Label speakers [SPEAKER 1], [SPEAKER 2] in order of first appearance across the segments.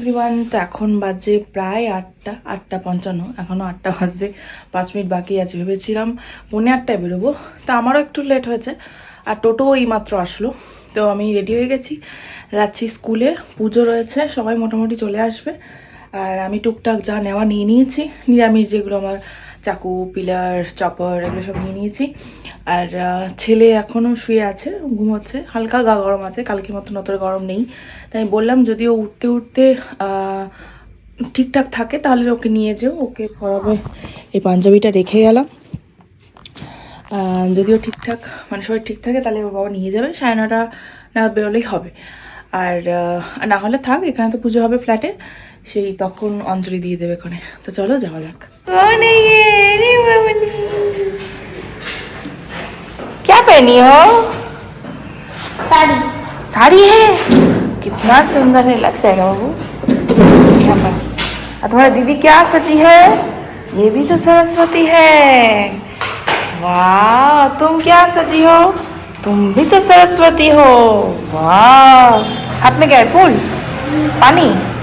[SPEAKER 1] Everyone তো এখন বাজে প্রায় আটটা আটটা পঞ্চান্ন এখনও আটটা বাজতে পাঁচ মিনিট বাকি আছে, ভেবেছিলাম পৌনে আটটায় বেরোবো। তা আমারও একটু লেট হয়েছে, আর টোটো এই মাত্র আসলো। তো আমি রেডি হয়ে গেছি, যাচ্ছি স্কুলে, পুজো রয়েছে, সবাই মোটামুটি চলে আসবে। আর আমি টুকটাক যা নেওয়া নিয়ে নিয়েছি, নিরামিষ যেগুলো আমার চাকু, পিলার, চপার এগুলো সব নিয়ে নিয়েছি। আর ছেলে এখনও শুয়ে আছে, ঘুমোচ্ছে। হালকা গা গরম আছে, কালকের মতন অত গরম নেই। তাই বললাম যদিও উঠতে উঠতে ঠিকঠাক থাকে, তাহলে ওকে নিয়ে যেও। ওকে পরাবে এই পাঞ্জাবিটা রেখে গেলাম। যদিও ঠিকঠাক মানে শরীর ঠিক থাকে, তাহলে ওর বাবা নিয়ে যাবে। সাড়ে নটা নাগাদ বেরোলেই হবে। আর না হলে থাক, এখানে তো পুজো হবে ফ্ল্যাটে। সেই তখন অঞ্জলি দিয়ে দেবে ওখানে তো চলো যাওয়া যাক क्या पहनी हो
[SPEAKER 2] साड़ी
[SPEAKER 1] साड़ी है कितना सुंदर है लग जाएगा बाबू यहाँ पर और तुम्हारा दीदी क्या सजी है ये भी तो सरस्वती है वाह तुम क्या सजी हो तुम भी तो सरस्वती हो वाह हाथ में क्या है फूल पानी
[SPEAKER 2] चश्मा दीदी तो पीला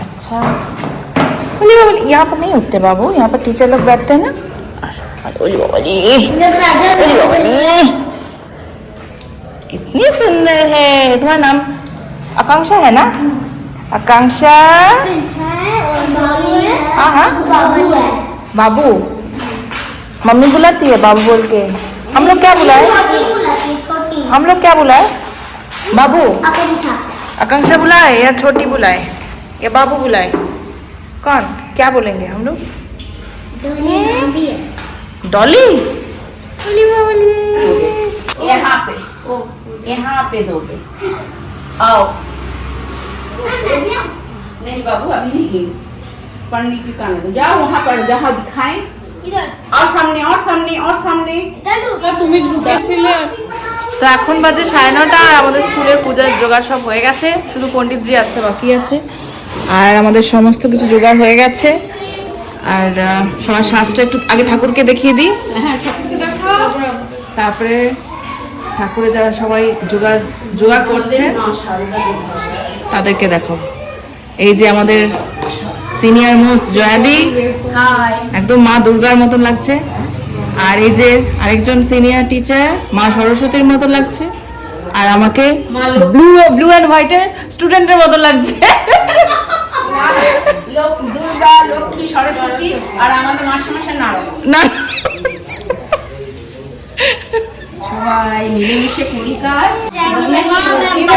[SPEAKER 1] अच्छा। बोलिए बोलिए यहाँ पर नहीं उठते बाबू यहाँ पर टीचर लोग बैठते हैं ना। बोलिए बाबा जी। अरे बाबा रे, कितनी सुंदर है। तुम्हारा नाम आकांक्षा है ना? आकांक्षा। हाँ हाँ। बाबू मम्मी बुलाती है बाबू बोल के। हम लोग क्या बुलाए? हम लोग क्या बुलाए? बाबू।
[SPEAKER 2] आकांक्षा
[SPEAKER 1] बुलाए या छोटी बुलाए? या बाबू बुलाए? कौन? क्या बोलेंगे हम लोग? डॉली?
[SPEAKER 3] यहाँ पे। यहाँ पे दोगे आओ। नहीं बाबू अभी नहीं। पंडित जी कान जाओ वहाँ पर जहाँ दिखाएँ। और सामने और सामने और सामने।
[SPEAKER 4] हाँ, तुम्हें झूठा छिले
[SPEAKER 1] তো এখন বাজে সাড়ে নটা আর আমাদের স্কুলের পূজার জোগাড় সব হয়ে গেছে। শুধু পণ্ডিতজি আসতে বাকি আছে। আর আমাদের সমস্ত কিছু জোগাড় হয়ে গেছে। আর সবার শ্বাসটা একটু আগে ঠাকুরকে দেখিয়ে দিই। তারপরে ঠাকুরে যারা সবাই জোগাড় জোগাড় করছে তাদেরকে দেখো এই যে আমাদের সিনিয়র মোস্ট জয়াদি। একদম মা দুর্গার মতন লাগছে। আর এই যে আরেকজন সিনিয়র টিচার মা সরস্বতীর মতো লাগছে। আর আমাকে ব্লু ব্লু অ্যান্ড হোয়াইটের স্টুডেন্টের মতো লাগছে।
[SPEAKER 3] লোক দুর্গা লক্ষ্মী সরস্বতী আর আমাদের মাস্টারমশাই
[SPEAKER 1] না।
[SPEAKER 3] সবাই মিলেমিশে করি কাজ।
[SPEAKER 4] এটা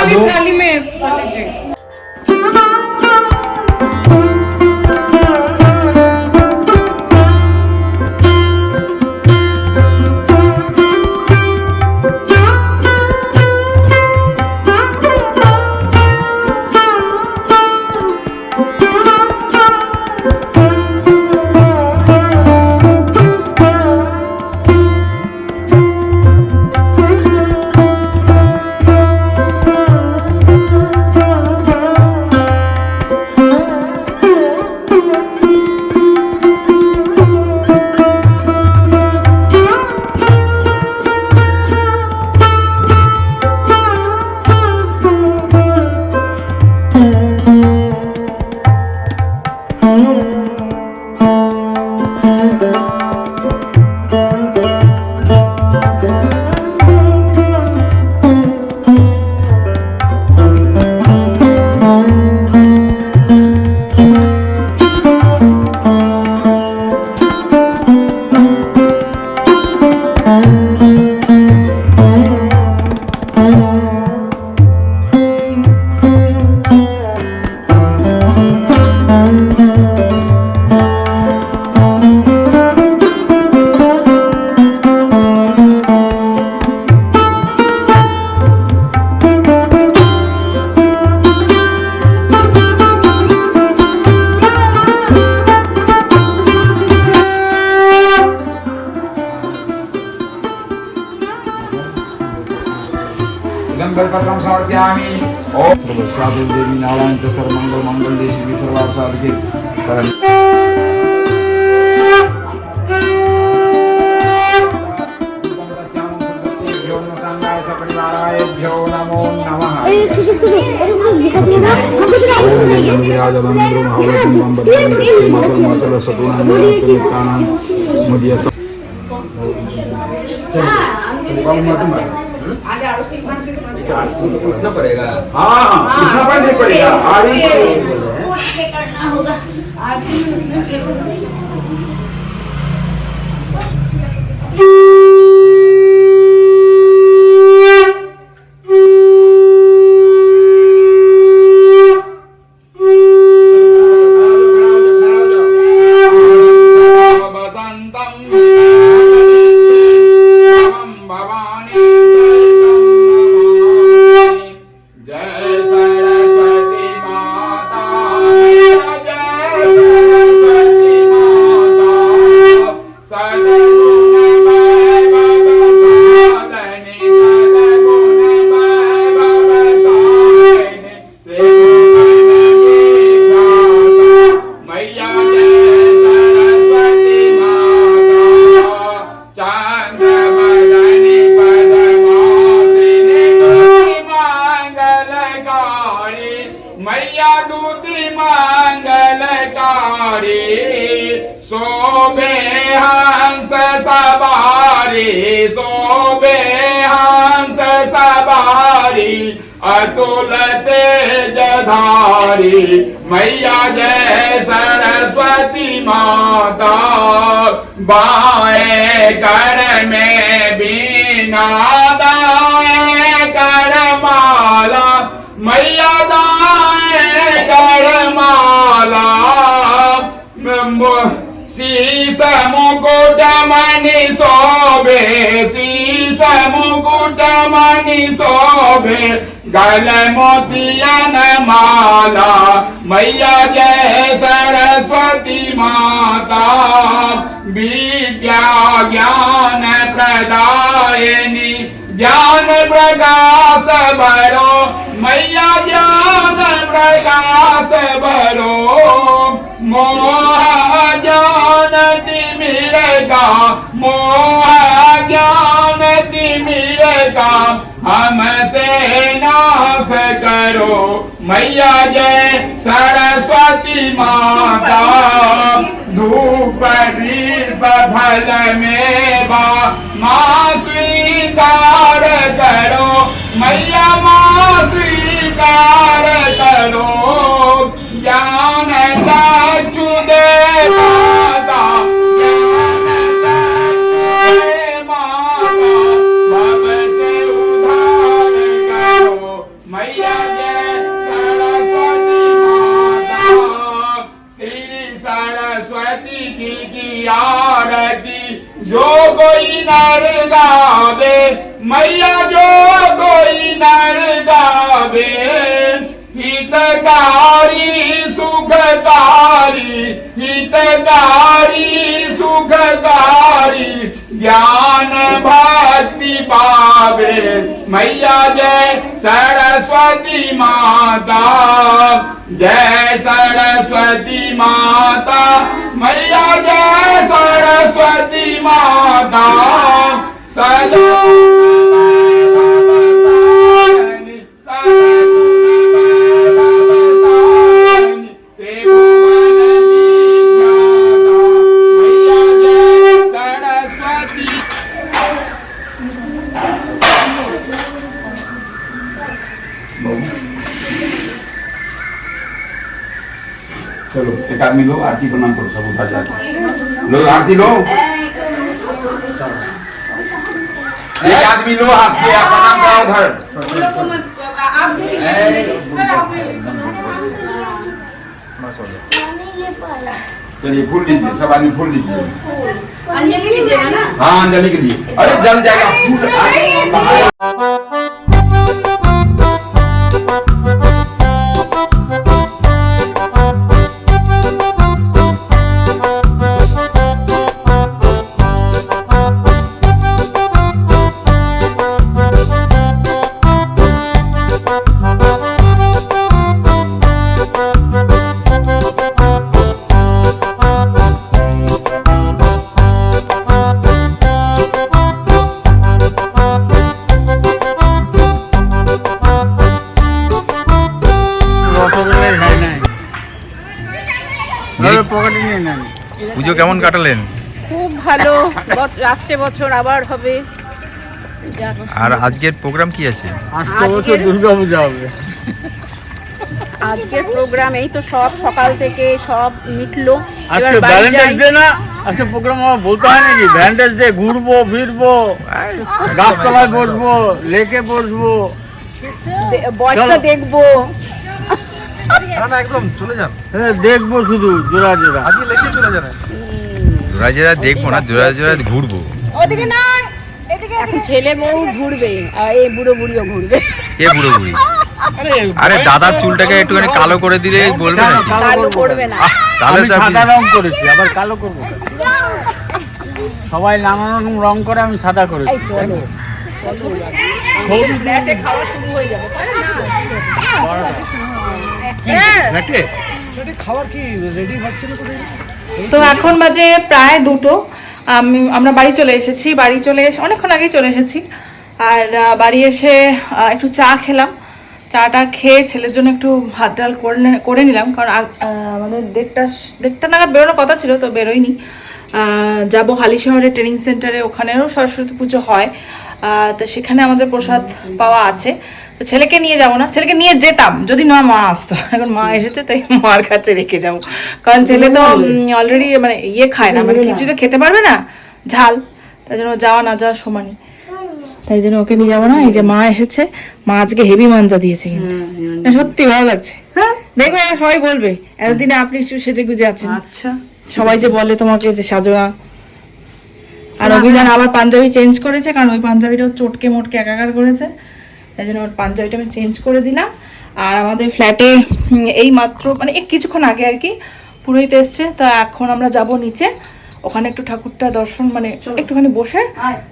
[SPEAKER 5] हमको ना
[SPEAKER 4] माँ
[SPEAKER 5] बद्धाय मातल मातल सगुणा निरातमितानां मुदियस्त
[SPEAKER 6] उठना पड़ेगा
[SPEAKER 5] हाँ उठना पड़ेगा आगे करना होगा आगे મૈયાદાળમાલા શીસ મુકુટ મની શોભે શીસ મુકુટ મની શોભે ગલ મોતિયન માલા મૈયા જય સરસ્વતી માતા વિદ્યા જ્ઞાન પ્રદાયની જ્ઞાન પ્રકાશ બરો मैया ज्ञान प्रकाश बरो मोह ज्ञान तिमिरगा। मोह ज्ञान तिमिरगा। हमसे नाश करो। मैया जय सरस्वती माता। धूप दीप फल मेवा। माँ स्वीकार करो। मैया माँ कारतनो ज्ञानदाचुदे माता ज्ञानदाचुदे माता मम से उधार करो मैया जय सरस्वती माता श्री सरस्वती की आरती जो कोई नर गावे મૈયા જો કોઈ નણ ગાવે હિતકારી સુખકારી હિતકારી સુખકારી જ્ઞાન ભક્તિ પાવે. મૈયા જય સરસ્વતી માતા, જય સરસ્વતી માતા. મૈયા જય સરસ્વતી માતા चलो एक आदमी लो आरती प्रणाम करो सब उठा जाके। लो आरती लो। एक आदमी लो हाथ से आप प्रणाम करो उधर चलिए फूल लीजिए सब आदमी फूल लीजिए
[SPEAKER 3] अंजलि दीजिएगा ना
[SPEAKER 5] हाँ अंजलि के लिए अरे जल जाएगा
[SPEAKER 6] পুজো কেমন কাটালেন?
[SPEAKER 3] খুব ভালো। আসছে বছর আবার হবে।
[SPEAKER 6] আর আজকের প্রোগ্রাম কি আছে?
[SPEAKER 5] বছর
[SPEAKER 3] আজকের-
[SPEAKER 5] হবে।
[SPEAKER 3] আজকের প্রোগ্রাম এই তো সব সকাল থেকে সব মিটলো।
[SPEAKER 5] আজকে ভ্যালেন্টাইন্স ডে না? আজকে প্রোগ্রাম আমার বলতে হয় নাকি? ভ্যালেন্টাইন্স ডে ঘুরবো ফিরবো গাছতলায় বসবো লেকে বসবো।
[SPEAKER 3] দেখব।
[SPEAKER 7] না না একদম চলে যান।
[SPEAKER 5] হ্যাঁ দেখব শুধু জোড়া জোড়া।
[SPEAKER 7] আজকে লেখে চলে যান
[SPEAKER 6] জোড়া জোড়া দেখব না জোড়া জোড়া ঘুরবো।
[SPEAKER 3] এখন ছেলে বউ ঘুরবে আর এই বুড়ো বুড়িও ঘুরবে।
[SPEAKER 6] কে বুড়ো বুড়ি?
[SPEAKER 7] আরে
[SPEAKER 6] আরে দাদার চুলটাকে একটুখানি কালো করে দিলে বলবে
[SPEAKER 5] কালো করব
[SPEAKER 3] না।
[SPEAKER 6] তাহলে
[SPEAKER 5] সাদা রং করেছি আবার কালো করব সবাই নানা রকম রং করে আমি সাদা করেছি।
[SPEAKER 3] চলো। খাওয়া শুরু হয়ে যাবে
[SPEAKER 7] খাবার কি রেডি হচ্ছে না
[SPEAKER 1] তো এখন বাজে প্রায় দুটো। আমি আমরা বাড়ি চলে এসেছি বাড়ি চলে এসে অনেকক্ষণ আগেই চলে এসেছি। আর বাড়ি এসে একটু চা খেলাম। চাটা খেয়ে ছেলের জন্য একটু ভাত ডাল করে নে- করে নিলাম। কারণ আমাদের দেড়টা দেড়টা নাগাদ বেরোনোর কথা ছিল তো বেরোয়নি যাব হালি শহরে ট্রেনিং সেন্টারে ওখানেও সরস্বতী পুজো হয়। আহ, তো সেখানে আমাদের প্রসাদ পাওয়া আছে। ছেলেকে নিয়ে যাব না ছেলেকে নিয়ে যেতাম যদি না মা আসতো। এখন মা এসেছে তাই মার কাছে রেখে যাব। কারণ ছেলে তো অলরেডি মানে ইয়ে খায় না মানে কিছু তো খেতে পারবে না ঝাল। তাই জন্য যাওয়া না যাওয়া সমানই তাই জন্য ওকে নিয়ে যাব না এই যে মা এসেছে মা আজকে হেভি মাঞ্জা দিয়েছে কিন্তু। সত্যি ভালো লাগছে। হ্যাঁ। দেখবে সবাই বলবে এতদিনে আপনি একটু সেজে গুজে আছেন।
[SPEAKER 3] আচ্ছা।
[SPEAKER 1] সবাই যে বলে তোমাকে যে সাজো না। আর অভিযান আবার পাঞ্জাবি চেঞ্জ করেছে কারণ ওই পাঞ্জাবিটাও চটকে মোটকে একাকার করেছে। তাই জন্য ওর পাঞ্জাবিটা আমি চেঞ্জ করে দিলাম। আর আমাদের ফ্ল্যাটে এই মাত্র মানে কিছুক্ষণ আগে আর কি পুরোহিত এসছে তা এখন আমরা যাব নিচে। ওখানে একটু ঠাকুরটা দর্শন মানে একটুখানি বসে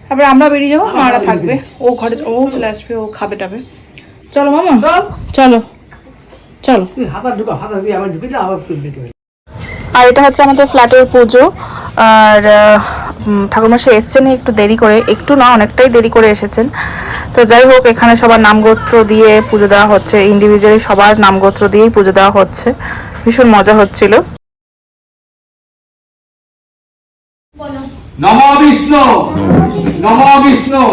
[SPEAKER 1] তারপরে আমরা বেরিয়ে যাব মারা থাকবে। ও ঘরে ও চলে আসবে ও খাবে টাবে। চলো মামা চলো। চলো আর এটা হচ্ছে আমাদের ফ্ল্যাটের পুজো। আর ঠাকুরমশাই এসছেন একটু দেরি করে একটু না অনেকটাই দেরি করে এসেছেন। তো যাই হোক, এখানে সবার নামগোত্র দিয়ে পুজো দেওয়া হচ্ছে। ইন্ডিভিজুয়ালি সবার নামগোত্র দিয়েই পুজো দেওয়া হচ্ছে। ভীষণ মজা হচ্ছিল।
[SPEAKER 8] নম বিষ্ণু! নম বিষ্ণু!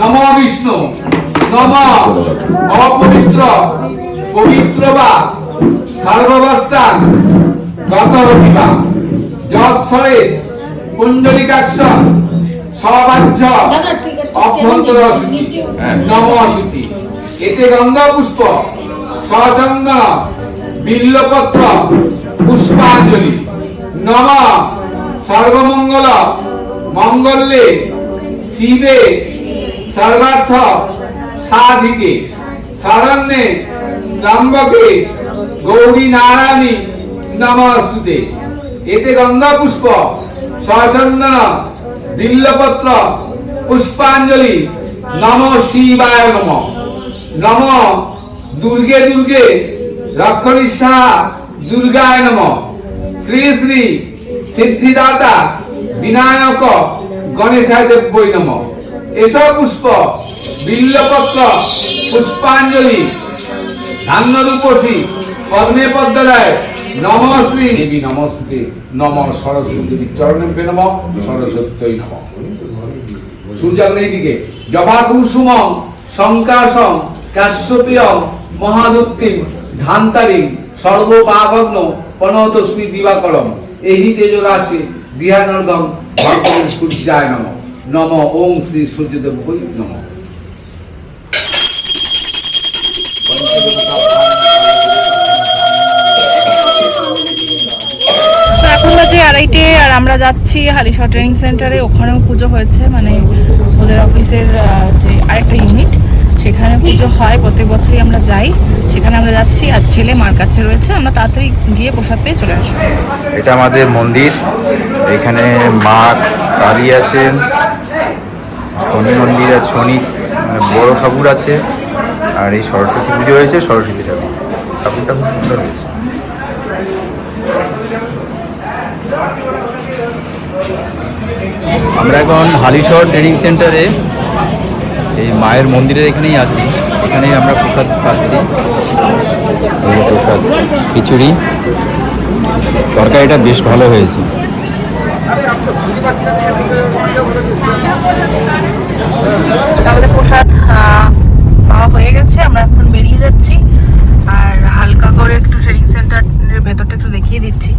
[SPEAKER 8] নম বিষ্ণু! নম! অপবিত্র! পবিত্র বা সর্বাবস্থান গত কুণ্ডলিকাক্ষ সবাহ্য অভ্যন্তর অশুচি নম অশুচি এতে গঙ্গা পুষ্প সচন্দন বিল্লপত্র পুষ্পাঞ্জলি নম সর্বমঙ্গল মঙ্গলে শিবে সর্বার্থ সাধিকে শরণ্যে ত্রম্বকে গৌরী নারায়ণী নমস্তুতে। এতে গঙ্গা পুষ্প সচন্দন বিল্লপত্র পুষ্পাঞ্জলি, নম শিবায় নম। নম দুর্গে দুর্গে, রক্ষণী সাহা দুর্গায় নম। শ্রী শ্রী সিদ্ধিদাতা বিনায়ক গণেশায় দেব্যই নম। এসব পুষ্প, বিল্লপত্র, পুষ্পাঞ্জলি, ধান্যরূপসী, পদ্মে পদ্মরায়, নম শ্রী দেবী নমস্তে নম সরস্বতী চরণে নম সরস্বত্যই নম। সূর্যাগ্ন এইদিকে জবা কুসুমং শঙ্কাসং কাশ্যপীয়ং মহাদুক্তিম ধান্তারিং সর্বপাভগ্ন পনতস্মি দিবাকরম এহি তেজরাশি বিহানর্গম ভগবান সূর্যায় নম। নম ওং শ্রী সূর্যদেব সূর্যদেবই নম।
[SPEAKER 1] বাজে আড়াইটে আর আমরা যাচ্ছি হালিশহর ট্রেনিং সেন্টারে। ওখানেও পুজো হয়েছে মানে ওদের অফিসের যে আরেকটা ইউনিট, সেখানে পুজো হয়। প্রত্যেক বছরই আমরা যাই। সেখানে আমরা যাচ্ছি আর ছেলে মার কাছে রয়েছে। আমরা তাড়াতাড়ি গিয়ে প্রসাদ পেয়ে চলে আসব।
[SPEAKER 6] এটা আমাদের মন্দির। এখানে মা কালী আছেন, শনি মন্দির আছে, শনি মানে বড় ঠাকুর আছে, আর এই সরস্বতী পুজো হয়েছে, সরস্বতী ঠাকুর। ঠাকুরটা খুব সুন্দর হয়েছে। আমরা এখন হালিশহর ট্রেনিং সেন্টারে এই মায়ের মন্দিরের এখানেই আছি। এখানেই আমরা প্রসাদ পাচ্ছি এই প্রসাদ খিচুড়ি। তরকারিটা বেশ ভালো হয়েছে।
[SPEAKER 1] আমাদের প্রসাদ পাওয়া হয়ে গেছে। আমরা এখন বেরিয়ে যাচ্ছি। আর হালকা করে একটু ট্রেনিং সেন্টারের ভেতরটা একটু দেখিয়ে দিচ্ছি।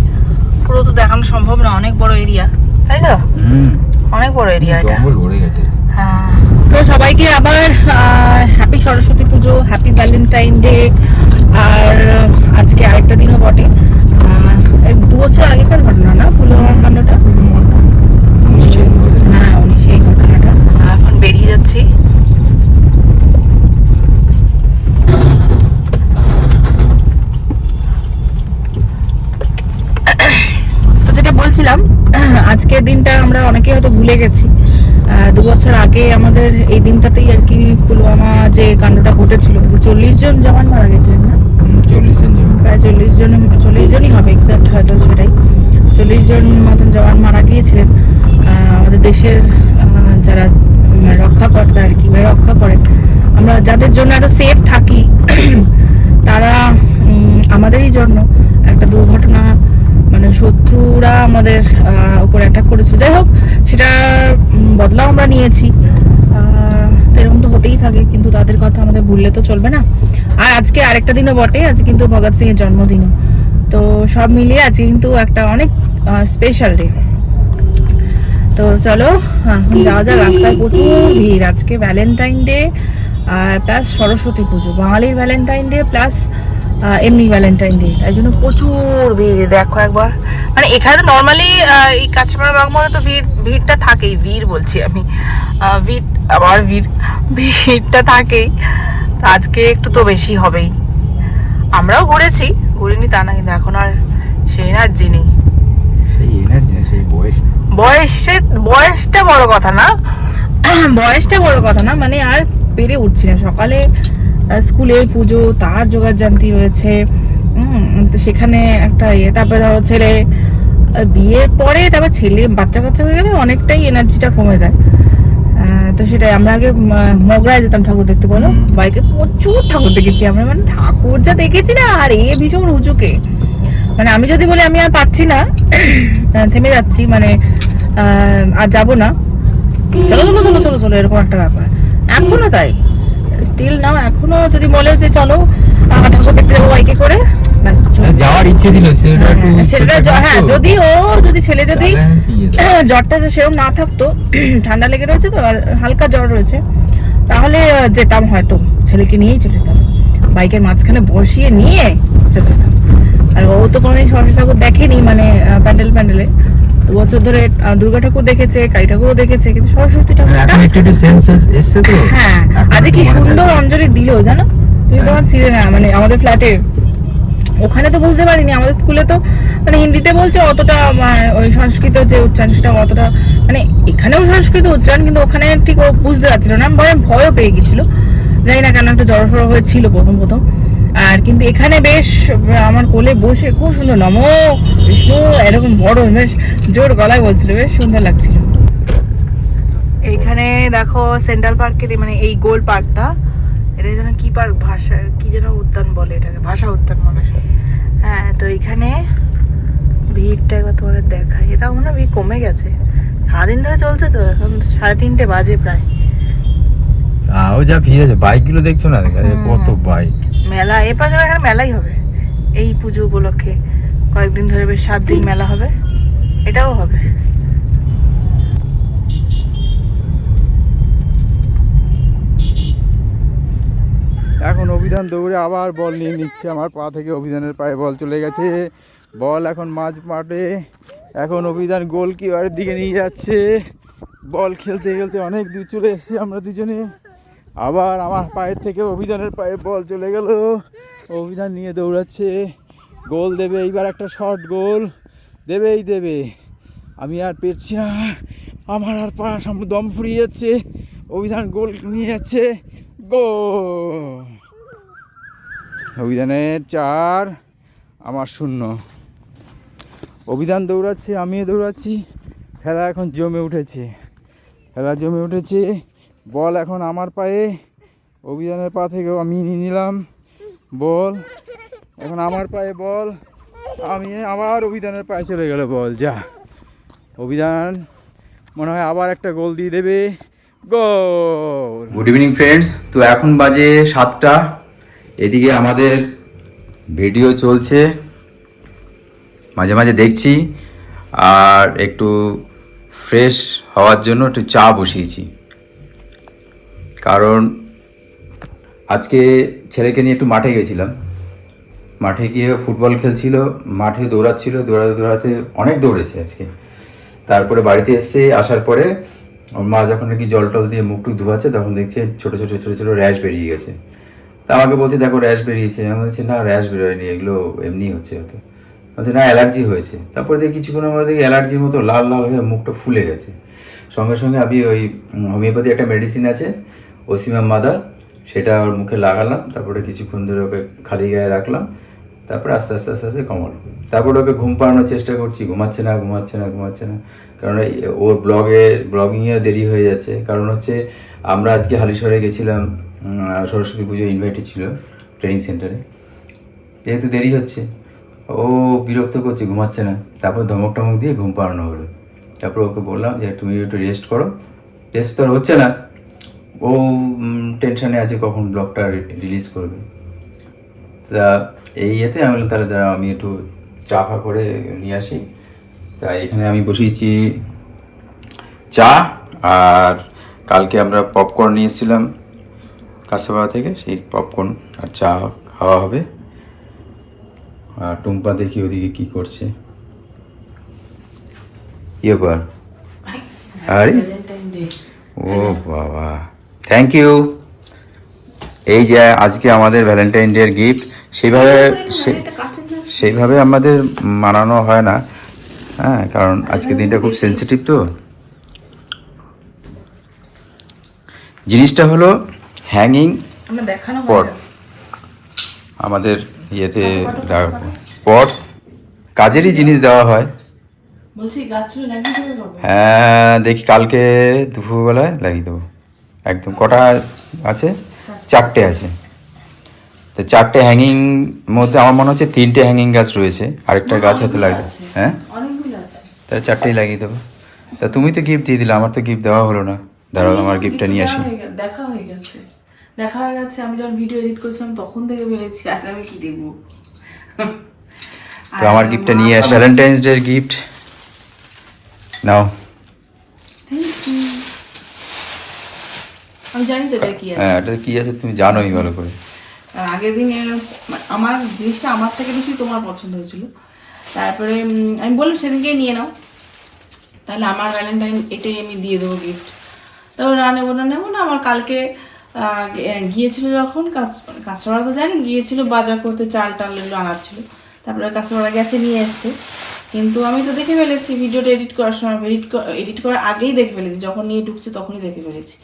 [SPEAKER 1] পুরো তো দেখানো সম্ভব না অনেক বড় এরিয়া তাই তো
[SPEAKER 6] হুম।
[SPEAKER 1] অনেক বড় এরিয়া এটা।
[SPEAKER 6] জঙ্গল ভরে গেছে।
[SPEAKER 1] হ্যাঁ। তো সবাইকে আবার হ্যাপি সরস্বতী পুজো হ্যাপি ভ্যালেন্টাইন ডে আর আজকে আরেকটা দিনও বটে। এই দু বছর আগেকার ঘটনা না পুলওয়ামার কাণ্ডটা? হ্যাঁ উনি সেই ঘটনাটা। এখন বেরিয়ে যাচ্ছি তো যেটা বলছিলাম আজকের দিনটা আমরা অনেকে হয়তো ভুলে গেছি। দু বছর আগে আমাদের এই দিনটাতেই আর কি পুলওয়ামা যে কাণ্ডটা ঘটেছিল যে চল্লিশ জন জওয়ান মারা গেছিলেন না?
[SPEAKER 6] চল্লিশ জন
[SPEAKER 1] প্রায় চল্লিশ জন চল্লিশ জনই হবে এক্সাক্ট হয়তো সেটাই। চল্লিশ জন মতন জওয়ান মারা গিয়েছিলেন। আমাদের দেশের যারা রক্ষাকর্তা আর কি বা রক্ষা করেন আমরা যাদের জন্য এত সেফ থাকি তারা আমাদেরই জন্য একটা দুর্ঘটনা মানে শত্রুরা আমাদের উপর অ্যাটাক করেছিল যাই হোক, সেটা বদলাও আমরা নিয়েছি। এরকম তো হতেই থাকে, কিন্তু তাদের কথা আমাদের ভুললে তো চলবে না। আর আজকে আরেকটা দিনও বটে, আজকে কিন্তু ভগৎ সিং এর জন্মদিনও। তো সব মিলিয়ে আজকে কিন্তু একটা অনেক স্পেশাল ডে তো চলো, এখন যাওয়া যাক, রাস্তায় প্রচুর ভিড়। আজকে ভ্যালেন্টাইন ডে আর প্লাস সরস্বতী পুজো। বাঙালির ভ্যালেন্টাইন ডে প্লাস এমনি ভ্যালেন্টাইন ডে তাই জন্য প্রচুর ভিড় দেখো একবার। মানে এখানে নর্মালি এই কাঁচরাপাড়া বাগমনে তো ভিড় ভিড়টা থাকেই ভিড় বলছি আমি। ভিড় আবার ভিড় ভিড়টা থাকেই। তো আজকে একটু তো বেশি হবেই। আমরাও ঘুরেছি ঘুরিনি তা না কিন্তু এখন আর সেই এনার্জি নেই।
[SPEAKER 6] সেই এনার্জি না সেই বয়স
[SPEAKER 1] বয়সে বয়সটা বড় কথা না বয়সটা বড় কথা না মানে আর পেরে উঠছি না। সকালে স্কুলের পুজো তার জোগাড় জানতি রয়েছে। তো সেখানে একটা ইয়ে তারপরে ধরো ছেলে বিয়ের পরে তারপর ছেলে বাচ্চা কাচ্চা হয়ে গেলে অনেকটাই এনার্জিটা কমে যায়। তো সেটাই আমরা আগে মগরায় যেতাম ঠাকুর দেখতে বলো? বাইকে প্রচুর ঠাকুর দেখেছি আমরা মানে ঠাকুর যা দেখেছি না আর এ ভীষণ উঁচুকে। মানে আমি যদি বলি আমি আর পারছি না থেমে যাচ্ছি মানে আর যাব না। চলো চলো চলো চলো চলো এরকম একটা ব্যাপার। এখনও তাই? স্টিল নাও এখনও যদি বলে যে চলো ঠাকুর দেখতে যাব বাইকে করে ব্যাস
[SPEAKER 6] যাওয়ার ইচ্ছে ছিল ছেলেটা
[SPEAKER 1] হ্যাঁ, ছেলেটা হ্যাঁ যদি ও যদি ছেলে যদি। জ্বরটা সেরকম না থাকতো ঠান্ডা লেগে রয়েছে তো হালকা জ্বর রয়েছে তাহলে যেতাম হয়তো। ছেলেকে নিয়েই চলে যেতাম। বাইকের মাঝখানে বসিয়ে নিয়ে চলে যেতাম। আর ও তো কোনোদিন সরস্বতী ঠাকুর দেখেনি মানে প্যান্ডেল প্যান্ডেলে। দু বছর ধরে দুর্গা ঠাকুর দেখেছে কালী ঠাকুরও দেখেছে কিন্তু সরস্বতী
[SPEAKER 6] মানে একটু সেন্স তো।
[SPEAKER 1] হ্যাঁ আজকে কি সুন্দর অঞ্জলি দিল জানো? তুমি তোমার ছিলে না মানে আমাদের ফ্ল্যাটে ওখানে তো বুঝতে পারিনি আমাদের স্কুলে তো মানে হিন্দিতে বলছে অতটা মানে, ওই সংস্কৃত যে উচ্চারণ সেটা অতটা মানে এখানেও সংস্কৃত উচ্চারণ কিন্তু ওখানে ঠিক ও বুঝতে পারছিল না বরং ভয়ও পেয়ে গেছিল। জানি না কেন একটা জড়সড় হয়েছিল প্রথম প্রথম। আর কিন্তু এখানে বেশ, আমার কোলে বসে খুব সুন্দর নম, বিষ্ণু, এরকম বড়, বেশ জোর গলায় বলছিল, বেশ সুন্দর লাগছিল। এইখানে দেখো সেন্ট্রাল পার্কে মানে এই গোল পার্কটা, এটা যেন কি পার্ক? ভাষা, কি যেন উদ্যান বলে এটাকে, ভাষা উদ্যান মনে হয়। হ্যাঁ তো এখানে ভিড়টা একবার তোমাদের দেখাই। এটা মনে হয় ভিড় কমে গেছে। সারাদিন ধরে চলছে তো, এখন সাড়ে তিনটে বাজে প্রায়।
[SPEAKER 6] তাও যা ভিড় আছে বাইকগুলো দেখছ না? কত বাইক।
[SPEAKER 1] মেলা এরপর যেন এখানে মেলাই হবে। এই পুজো উপলক্ষে কয়েকদিন ধরে বেশ সাত দিন মেলা হবে। এটাও হবে।
[SPEAKER 6] এখন অভিধান দৌড়ে আবার বল নিয়ে নিচ্ছে। আমার পা থেকে অভিধানের পায়ে বল চলে গেছে। বল এখন মাঝ মাঠে। এখন অভিধান গোলকিপারের দিকে নিয়ে যাচ্ছে। বল খেলতে খেলতে অনেক দূর চলে এসেছি আমরা দুজনে। আবার আমার পায়ের থেকে অভিযানের পায়ে বল চলে গেল। অভিধান নিয়ে দৌড়াচ্ছে। গোল দেবে, এইবার একটা শর্ট গোল। দেবেই দেবে। আমি আর পেরছি না। আমার আর পা দম ফুরিয়ে যাচ্ছে। অভিধান গোল নিয়ে যাচ্ছে। গোল! অভিধানের চার, আমার শূন্য। অভিধান দৌড়াচ্ছে, আমিও দৌড়াচ্ছি। খেলা এখন জমে উঠেছে। খেলা জমে উঠেছে। বল এখন আমার পায়ে। অভিযানের পা থেকেও আমি নিয়ে নিলাম। বল। এখন আমার পায়ে বল। আমি আবার অভিধানের পায়ে চলে গেল, বল, যা। অভিধান মনে হয় আবার একটা গোল দিয়ে দেবে। গোল। গুড ইভিনিং ফ্রেন্ডস তো এখন বাজে সাতটা। এদিকে আমাদের ভিডিও চলছে। মাঝে মাঝে দেখছি। আর একটু ফ্রেশ হওয়ার জন্য একটু চা বসিয়েছি। কারণ আজকে ছেলেকে নিয়ে একটু মাঠে গেছিলাম। মাঠে গিয়ে ফুটবল খেলছিল, মাঠে দৌড়াচ্ছিল, দৌড়াতে দৌড়াতে অনেক দৌড়েছে আজকে। তারপরে বাড়িতে এসে আসার পরে ওর মা যখন নাকি জল টল দিয়ে মুখ টুক ধোয়াচ্ছে, তখন দেখছে ছোটো ছোটো ছোটো ছোটো র্যাশ বেরিয়ে গেছে। তা আমাকে বলছে, দেখো, র্যাশ বেরিয়েছে। আমি বলছি, না, র্যাশ বেরোয়নি, এগুলো এমনি হচ্ছে হয়তো। বলছে, না, অ্যালার্জি হয়েছে। তারপরে দেখি কিছুক্ষণের মধ্যে দেখি অ্যালার্জির মতো লাল লাল হয়ে মুখটা ফুলে গেছে। সঙ্গে সঙ্গে আমি ওই হোমিওপ্যাথি একটা মেডিসিন আছে ওসিমাম মাদার, সেটা ওর মুখে লাগালাম, তারপরে কিছুক্ষণ ধরে ওকে খালি গায়ে রাখলাম, তারপরে আস্তে আস্তে আস্তে আস্তে কমালো। তারপরে ওকে ঘুম পাড়ানোর চেষ্টা করছি, ঘুমাচ্ছে না ঘুমাচ্ছে না ঘুমাচ্ছে না, কারণ ওর ব্লগে ব্লগিংয়ে দেরি হয়ে যাচ্ছে, কারণ হচ্ছে আমরা আজকে হালিশহরে গেছিলাম সরস্বতী পুজো ইনভাইটেড ছিল ট্রেনিং সেন্টারে যেহেতু দেরি হচ্ছে, ও বিরক্ত করছে, ঘুমাচ্ছে না, তারপর ধমক টমক দিয়ে ঘুম পাড়ানো হলো। তারপর ওকে বললাম যে, তুমি একটু রেস্ট করো। রেস্ট তো আর হচ্ছে না ও টেনশনে আছে কখন ব্লগটা রিলিজ করবে। তা এই ইয়েতে আমি বললাম তাহলে দাঁড়া আমি একটু চা ফা করে নিয়ে আসি। তা এখানে আমি বসিয়েছি চা আর কালকে আমরা পপকর্ন নিয়ে এসেছিলাম কাঁচাপাড়া থেকে সেই পপকর্ন আর চা খাওয়া হবে। আর টুম্পা দেখি ওদিকে কি করছে। ইয়ে আরে ও বাবা। থ্যাংক ইউ এই যে আজকে আমাদের ভ্যালেন্টাইন ডে এর গিফট সেইভাবে সে- সেইভাবে আমাদের মানানো হয় না। হ্যাঁ কারণ আজকে দিনটা খুব সেন্সিটিভ তো। জিনিসটা হলো হ্যাঙ্গিং পট আমাদের ইয়েতে পট কাজেরই জিনিস দেওয়া হয়। হ্যাঁ দেখি কালকে দুপুরবেলায় লাগিয়ে দেবো। একদম। কটা আছে? চারটে আছে। তো চারটে হ্যাঙ্গিং মধ্যে আমার মনে হচ্ছে তিনটে হ্যাঙ্গিং গাছ রয়েছে। আরেকটা গাছ হয়তো লাগে হ্যাঁ? তাহলে চারটেই লাগিয়ে দেবো। তা তুমি তো গিফট দিয়ে দিলে আমার তো গিফট দেওয়া হলো না। দাঁড়াও আমার গিফটটা নিয়ে আসি।
[SPEAKER 1] দেখা হয়ে হয়ে গেছে। দেখা হয়ে গেছে আমি যখন ভিডিও এডিট করছিলাম তখন থেকে বলেছি আর আমি কি দেবো?
[SPEAKER 6] তো আমার গিফটটা নিয়ে আসি। ভ্যালেন্টাইন্স ডে গিফট নাও।
[SPEAKER 1] আমি জানি তো এটা কি আছে।
[SPEAKER 6] হ্যাঁ এটা কি আছে তুমি জানোই ভালো করে।
[SPEAKER 1] আগের দিন আমার জিনিসটা আমার থেকে বেশি তোমার পছন্দ হয়েছিল। তারপরে আমি বললাম সেদিনকেই নিয়ে নাও। তাহলে আমার ভ্যালেন্টাইন এটাই আমি দিয়ে দেবো গিফট তারপর না নেব না নেব না আমার কালকে গিয়েছিল যখন কাস্টমার তো জানি গিয়েছিল বাজার করতে চাল টাল এগুলো আনার ছিল। তারপরে কাস্টমাররা গেছে নিয়ে এসছে। কিন্তু আমি তো দেখে ফেলেছি ভিডিওটা এডিট করার সময় এডিট এডিট করার আগেই দেখে ফেলেছি যখন নিয়ে ঢুকছে তখনই দেখে ফেলেছি।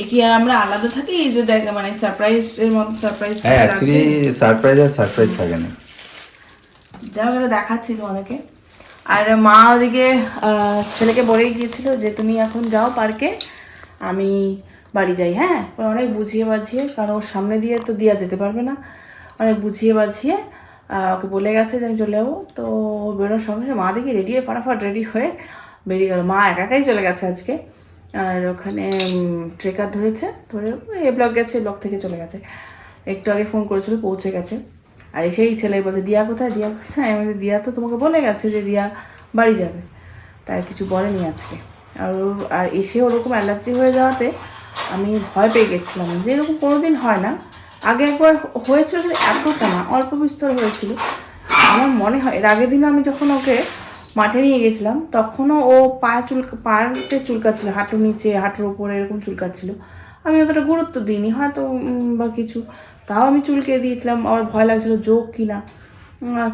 [SPEAKER 1] এই কি আর আমরা আলাদা থাকি? এই যে দেখ মানে সারপ্রাইজ এর মতো সারপ্রাইজ
[SPEAKER 6] হ্যাঁ অ্যাকচুয়ালি সারপ্রাইজ আর সারপ্রাইজ থাকে না।
[SPEAKER 1] যা হোক দেখাচ্ছি তোমাদেরকে। আর মা ওদিকে ছেলেকে বলেই গিয়েছিল যে তুমি এখন যাও পার্কে আমি বাড়ি যাই হ্যাঁ? অনেক বুঝিয়ে বাঝিয়ে কারণ ওর সামনে দিয়ে তো দেওয়া যেতে পারবে না। অনেক বুঝিয়ে বাঝিয়ে ওকে বলে গেছে যে আমি চলে যাব। তো বেরোনোর সঙ্গে সঙ্গে মা দেখি রেডি হয়ে ফাটাফাট রেডি হয়ে বেরিয়ে গেল। মা একা একাই চলে গেছে আজকে। আর ওখানে ট্রেকার ধরেছে ধরে এ ব্লক গেছে ব্লক থেকে চলে গেছে। একটু আগে ফোন করেছিল পৌঁছে গেছে। আর সেই ছেলে বলছে দিয়া কোথায় দিয়া কোথায়? আমি বলছি, দিয়া তো তোমাকে বলে গেছে যে দিয়া বাড়ি যাবে। তাই কিছু বলেনি আজকে। আর আর এসে ওরকম অ্যালার্জি হয়ে যাওয়াতে আমি ভয় পেয়ে গেছিলাম যে এরকম কোনো দিন হয় না। আগে একবার হয়েছিল এতটা না অল্প বিস্তর হয়েছিল। আমার মনে হয় এর আগের দিন আমি যখন ওকে মাঠে নিয়ে গেছিলাম। তখনও ও পা চুল পায়ে চুলকাচ্ছিল, হাঁটুর নিচে, হাঁটুর উপরে এরকম চুলকাচ্ছিল। আমি অতটা গুরুত্ব দিইনি, হয়তো বা কিছু। তাও আমি চুলকে দিয়েছিলাম, আমার ভয় লাগছিল যোগ কিনা।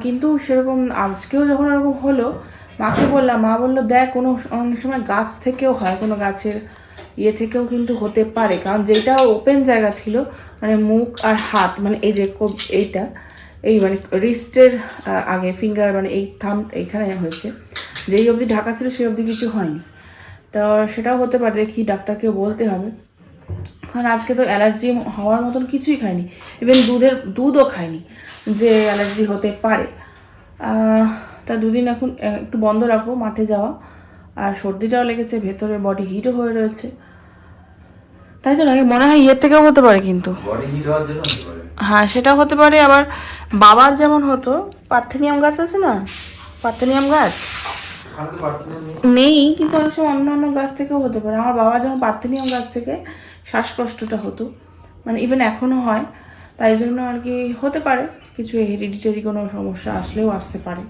[SPEAKER 1] কিন্তু সেরকম আজকেও যখন এরকম হলো, মাকে বললাম, মা বলল, দেখ, কোনো অনেক সময় গাছ থেকেও হয়, কোনো গাছের ইয়ে থেকেও কিন্তু হতে পারে। কারণ যেটা ওপেন জায়গা ছিল মানে মুখ আর হাত মানে এই যে এইটা এই মানে রিস্টের আগে ফিঙ্গার মানে এই থাম এইখানে হয়েছে। যেই অবধি ঢাকা ছিল সেই অবধি কিছু হয়নি। তো সেটাও হতে পারে, দেখি ডাক্তারকেও বলতে হবে। কারণ আজকে তো অ্যালার্জি হওয়ার মতন কিছুই খাইনি। ইভেন দুধের, দুধও খাইনি যে অ্যালার্জি হতে পারে। তা দুদিন এখন একটু বন্ধ রাখব মাঠে যাওয়া। আর সর্দিটাও লেগেছে, ভেতরে বডি হিটও হয়ে রয়েছে। তাই তো লাগে মনে হয় ইয়ের থেকেও হতে পারে কিন্তু। হ্যাঁ সেটাও হতে পারে আবার বাবার যেমন হতো পার্থেনিয়াম গাছ আছে না? পার্থেনিয়াম গাছ? নেই। কিন্তু অনেক সময় অন্য অন্য গাছ থেকেও হতে পারে। আমার বাবা যেমন পার্থেনিয়াম গাছ থেকে শ্বাসকষ্টটা হতো মানে ইভেন এখনও হয় তাই জন্য আর কি হতে পারে কিছু হেরিডিটারি কোনো সমস্যা আসলেও আসতে পারে।